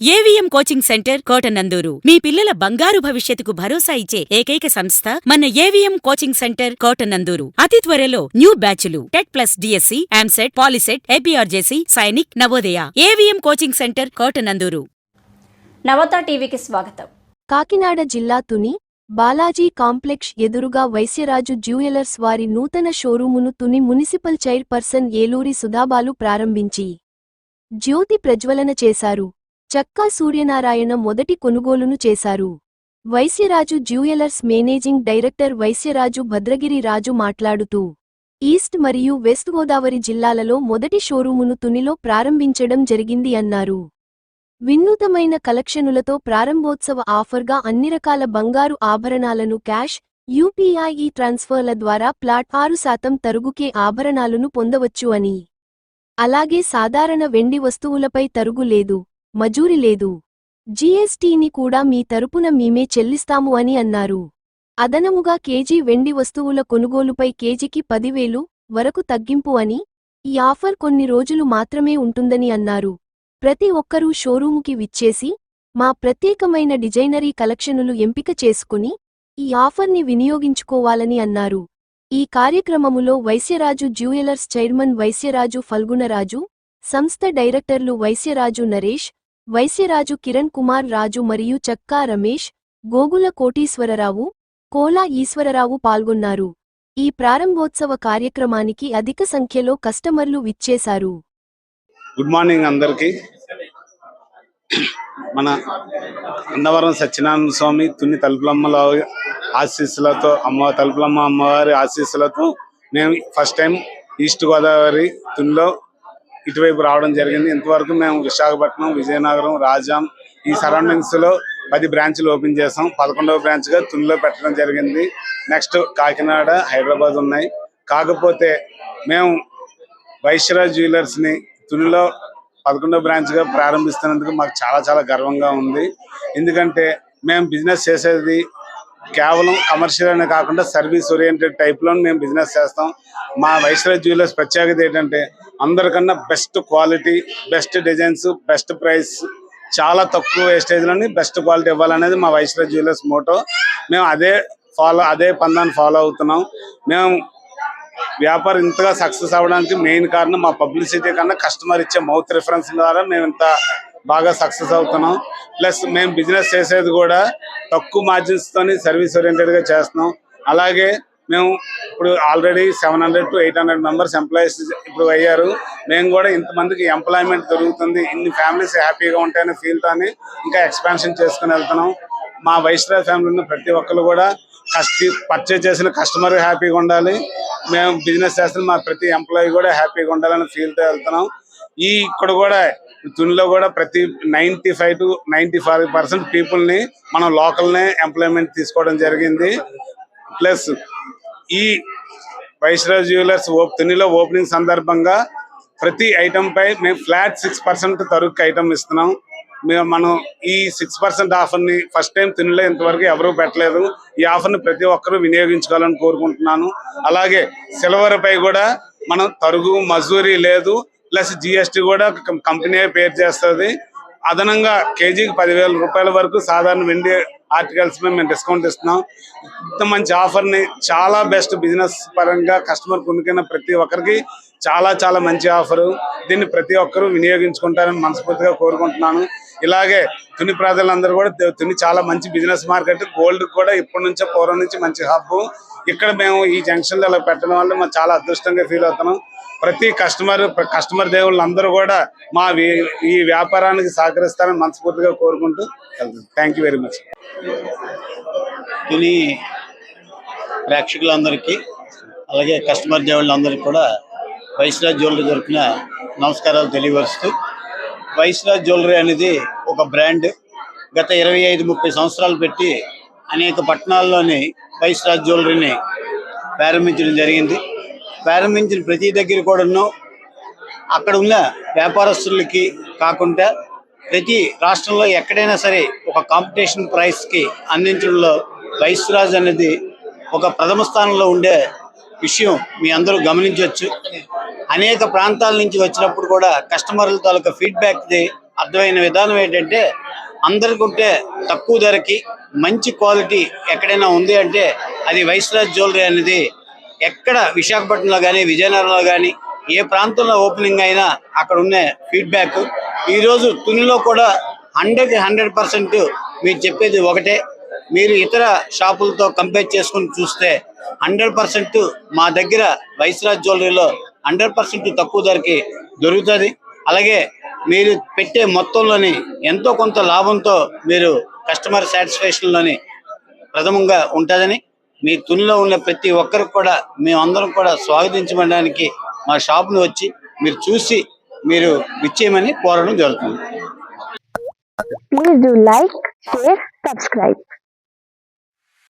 AVM coaching centre Kotananduru. మీ పిల్లల బంగారు భవిష్యత్తుకు భరోసా ఇచ్చే ఏకైక సంస్థ మన ఏవిఎం కోచింగ్ సెంటర్ కోటనందూరు. అతి త్వరలో న్యూ బ్యాచ్లు TET plus DSC EAMCET POLYCET APRJC Sainik Navodaya. AVM coaching centre Kotananduru. Navata టీవీకి స్వాగతం. కాకినాడ జిల్లా తుని బాలాజీ కాంప్లెక్స్ ఎదురుగా వైశ్యరాజు జ్యువెలర్స్ వారి నూతన షోరూమును తుని మున్సిపల్ చైర్పర్సన్ ఏలూరి సుధాబాలు ప్రారంభించి జ్యోతి ప్రజ్వలన చేశారు. చక్కా సూర్యనారాయణ మొదటి కొనుగోలును చేశారు. Vaishyaraju jewellers managing director Vaishyaraju Bhadragiri Raju మాట్లాడుతూ ఈస్ట్ మరియు వెస్ట్ గోదావరి జిల్లాలలో మొదటి షోరూమును తునిలో ప్రారంభించడం జరిగింది అన్నారు. వినూతమైన కలెక్షనులతో ప్రారంభోత్సవ ఆఫర్గా అన్ని రకాల బంగారు ఆభరణాలను క్యాష్ యూపీఐఈ ట్రాన్స్ఫర్ల ద్వారా ప్లాట్ ఆరు శాతం తరుగుకే ఆభరణాలను పొందవచ్చు అని. అలాగే సాధారణ వెండి వస్తువులపై తరుగు లేదు. మజూరి లేదు. జీఎస్టీని కూడా మీ తరపున మేమే చెల్లిస్తాము అని అన్నారు. అదనముగా కేజీ వెండి వస్తువుల కొనుగోలుపై కేజీకి పదివేలు వరకు తగ్గింపు అని ఈ ఆఫర్ కొన్ని రోజులు మాత్రమే ఉంటుందని అన్నారు. ప్రతి ఒక్కరూ షోరూముకి విచ్చేసి మా ప్రత్యేకమైన డిజైనరీ కలెక్షనులు ఎంపిక చేసుకుని ఈ ఆఫర్ని వినియోగించుకోవాలని అన్నారు. ఈ కార్యక్రమములో వైశ్యరాజు జ్యువెలర్స్ చైర్మన్ వైశ్యరాజు ఫల్గుణరాజు సంస్థ డైరెక్టర్లు వైశ్యరాజు నరేష్ వైశ్యరాజు కిరణ్ కుమార్ రాజు మరియు చక్కా రమేష్ గోగుల కోటీశ్వరరావు కోలా ఈశ్వరరావు పాల్గొన్నారు. ఈ ప్రారంభోత్సవ కార్యక్రమానికి అధిక సంఖ్యలో కస్టమర్లు విచ్చేశారు. గుడ్ మార్నింగ్ అందరికి. మన అన్నవరం సత్యనారాయణ స్వామి తుని తలుపులమ్మల ఆశీస్సులతో అమ్మ తలుపులమ్మ అమ్మవారి ఆశీస్సులతో మేము ఫస్ట్ టైం ఈస్ట్ గోదావరి తునిలో ఇటువైపు రావడం జరిగింది. ఇంతవరకు మేము విశాఖపట్నం విజయనగరం రాజాం ఈ సరౌండింగ్స్లో పది బ్రాంచ్లు ఓపెన్ చేసాం. పదకొండవ బ్రాంచ్గా తునిలో పెట్టడం జరిగింది. నెక్స్ట్ కాకినాడ హైదరాబాద్ ఉన్నాయి. కాకపోతే మేము వైశ్యరాజ్ జ్యువెలర్స్ని తునిలో పదకొండో బ్రాంచ్గా ప్రారంభిస్తున్నందుకు మాకు చాలా చాలా గర్వంగా ఉంది. ఎందుకంటే మేము బిజినెస్ చేసేది కేవలం కమర్షియల్ అనే కాకుండా సర్వీస్ ఓరియంటెడ్ టైప్లో మేము బిజినెస్ చేస్తాం. మా వైశ్యరాజ్ జ్యువెలర్స్ ప్రత్యేకత ఏంటంటే అందరికన్నా best quality best designs best price చాలా తక్కువ వేస్టేజ్లోని బెస్ట్ క్వాలిటీ ఇవ్వాలనేది మా వైశ్యరాజ్ జ్యువెలర్స్ మోటో మేము అదే ఫాలో అదే పందాన్ని ఫాలో అవుతున్నాం. మేము వ్యాపారం ఇంతగా సక్సెస్ అవ్వడానికి మెయిన్ కారణం మా పబ్లిసిటీ కన్నా కస్టమర్ ఇచ్చే మౌత్ రిఫరెన్స్ ద్వారా మేము ఇంత బాగా సక్సెస్ అవుతున్నాం. ప్లస్ మేము బిజినెస్ చేసేది కూడా తక్కువ మార్జిన్స్తోని సర్వీస్ ఓరియంటెడ్గా చేస్తున్నాం. అలాగే మేము ఇప్పుడు already seven hundred to eight hundred members employees ఇప్పుడు అయ్యారు. మేము కూడా ఇంతమందికి ఎంప్లాయ్మెంట్ దొరుకుతుంది. ఇన్ని ఫ్యామిలీస్ హ్యాపీగా ఉంటాయని ఫీల్ ఇంకా ఎక్స్పాన్షన్ చేసుకుని వెళ్తున్నాం. మా వైశ్రా ఫ్యామిలీ ఉన్న ప్రతి ఒక్కరు కూడా కష్ట పర్చేజ్ చేసిన కస్టమర్ హ్యాపీగా ఉండాలి. మేము బిజినెస్ చేస్తున్న మా ప్రతి ఎంప్లాయీ కూడా హ్యాపీగా ఉండాలని ఫీల్తో వెళ్తున్నాం. ఈ ఇక్కడ కూడా తునిలో కూడా ప్రతి ninety five to ninety five percent పీపుల్ని మనం లోకల్నే ఎంప్లాయ్మెంట్ తీసుకోవడం జరిగింది. ప్లస్ ఈ వైశ్రాజ్ జ్యువెలర్స్ ఓప్ తునిలో ఓపెనింగ్ సందర్భంగా ప్రతి ఐటమ్ పై మేము ఫ్లాట్ సిక్స్ పర్సెంట్ తరుగు ఐటమ్ ఇస్తున్నాం. మేము మనం ఈ సిక్స్ పర్సెంట్ ఆఫర్ని ఫస్ట్ టైం తినలే ఇంతవరకు ఎవరూ పెట్టలేదు. ఈ ఆఫర్ని ప్రతి ఒక్కరూ వినియోగించుకోవాలని కోరుకుంటున్నాను. అలాగే సిల్వర్పై కూడా మనం తరుగు మజూరీ లేదు. ప్లస్ జిఎస్టీ కూడా కంపెనీ పేరు చేస్తుంది. అదనంగా కేజీకి పదివేల రూపాయల వరకు సాధారణ వెండి ఆర్టికల్స్ మీద మేము డిస్కౌంట్ ఇస్తున్నాం. ఇంత మంచి ఆఫర్ని చాలా బెస్ట్ బిజినెస్ పరంగా కస్టమర్ కొనుక్కున్న ప్రతి ఒక్కరికి చాలా చాలా మంచి ఆఫర్. దీన్ని ప్రతి ఒక్కరూ వినియోగించుకుంటారని మనస్ఫూర్తిగా కోరుకుంటున్నాను. ఇలాగే తుని ప్రజలందరూ కూడా తుని చాలా మంచి బిజినెస్ మార్కెట్. గోల్డ్ కూడా ఇప్పటి నుంచే పూర్వం నుంచి మంచి హబ్ ఇక్కడ మేము ఈ జంక్షన్లో ఇలా పెట్టడం వల్ల మేము చాలా అదృష్టంగా ఫీల్ అవుతున్నాం. ప్రతి కస్టమర్ కస్టమర్ దేవుళ్ళు అందరూ కూడా మా ఈ వ్యాపారానికి సహకరిస్తారని మనస్ఫూర్తిగా కోరుకుంటూ thank you very much Tuni ప్రేక్షకులందరికీ అలాగే కస్టమర్ దేవుళ్ళందరికీ కూడా వైశ్రాజ్ జ్యువెలరీ దొరికిన నమస్కారాలు తెలియపరుస్తూ వైశ్రాజ్ జ్యువెలరీ అనేది ఒక బ్రాండ్ గత ఇరవై ఐదు ముప్పై సంవత్సరాలు పెట్టి అనేక పట్టణాల్లోని వైశ్రాజ్ జ్యువెలరీని ప్రారంభించడం జరిగింది. ప్రారంభించిన ప్రతి దగ్గర కూడాను అక్కడ ఉన్న వ్యాపారస్తులకి కాకుండా ప్రతి రాష్ట్రంలో ఎక్కడైనా సరే ఒక కాంపిటీషన్ ప్రైస్కి అందించడంలో వైస్రాజ్ అనేది ఒక ప్రథమ స్థానంలో ఉండే విషయం మీ అందరూ గమనించవచ్చు. అనేక ప్రాంతాల నుంచి వచ్చినప్పుడు కూడా కస్టమర్ల తాలూకా ఫీడ్బ్యాక్ అర్థమైన విధానం ఏంటంటే అందరికంటే తక్కువ ధరకి మంచి క్వాలిటీ ఎక్కడైనా ఉంది అంటే అది వైశ్రాజ్ జ్యువెలరీ అనేది ఎక్కడ విశాఖపట్నంలో కానీ విజయనగరంలో కానీ ఏ ప్రాంతంలో ఓపెనింగ్ అయినా అక్కడ ఉన్న ఫీడ్బ్యాక్. ఈరోజు తునిలో కూడా హండ్రెడ్ హండ్రెడ్ పర్సెంట్ మీరు చెప్పేది ఒకటే. మీరు ఇతర షాపులతో కంపేర్ చేసుకుని చూస్తే హండ్రెడ్ పర్సెంట్ మా దగ్గర వైశ్రాజ్ జ్యువెలరీలో హండ్రెడ్ పర్సెంట్ తక్కువ ధరకి దొరుకుతుంది. అలాగే మీరు పెట్టే మొత్తంలోని ఎంతో కొంత లాభంతో మీరు కస్టమర్ సాటిస్ఫాక్షన్లోని ప్రథమంగా ఉంటుందని మీ తునిలో ఉన్న ప్రతి ఒక్కరికి కూడా మేమందరం కూడా స్వాగతించబడడానికి మా షాప్ను వచ్చి మీరు చూసి మీరు విచ్చేయమని కోరడం జరుగుతుంది Please do like, share, subscribe.